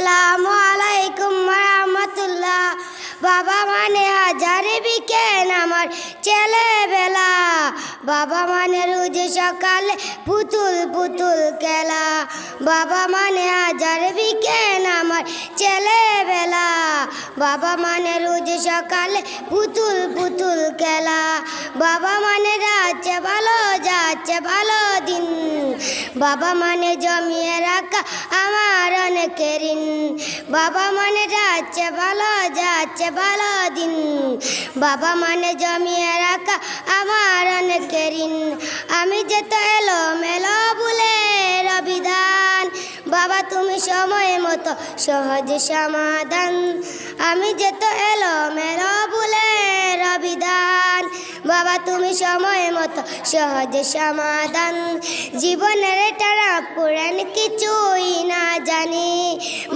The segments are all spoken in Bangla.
আসসালামু আলাইকুম রহমতুল্লাহ। বাবা মানে হাজারে বিকেন আমার ছেলেবেলা। বাবা মানে রোজ সকালে পুতুল পুতুল খেলা। বাবা মানে হাজার বিকেন আমার ছেলেবেলা। বাবা মানে রোজ সকালে পুতুল পুতুল খেলা। বাবা মানে যাচ্ছে ভালো যাচ্ছে ভালো বাবা মানে জমিয়ে রাখা আমার অনেকের বাবা মানে যাচ্ছে ভালো যাচ্ছে ভালো দিন। বাবা মানে জমিয়ে রাখা আমার অনেকের আমি যেত এলো মেলো বলে রবিধান বাবা তুমি সময় মতো সহজ সমাধান। আমি যেত এলো মেলো বলে বাবা, তুমি সময় মতো সহজ সমাধান। জীবনের টানা পুরাণ কিছুই না জানি।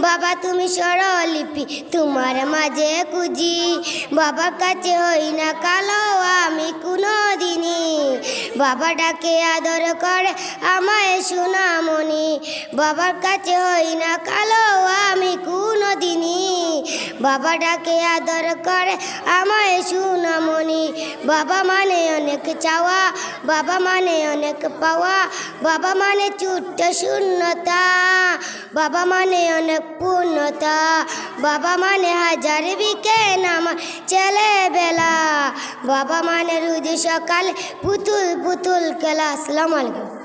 বাবা, তুমি স্বরলিপি তোমার মাঝে খুঁজি। বাবার কাছে হই না কালো, আমি কোনো দিনই বাবা ডাকে আদর করে, আমায় সুনামনি। বাবার কাছে হই না কালো, আমি কোনো বাবা ডাকে আদর করে, আমায় সুনামনি বাবা মানে অনেক চাওয়া, বাবা মানে অনেক পাওয়া, বাবা মানে ছোট্ট শূন্যতা, বাবা মানে অনেক পূর্ণতা, বাবা মানে হাজার বিকেন আমার ছেলেবেলা, বাবা মানে রোজ সকালে পুতুল পুতুল খেলা, আসসালামু আলাইকুম।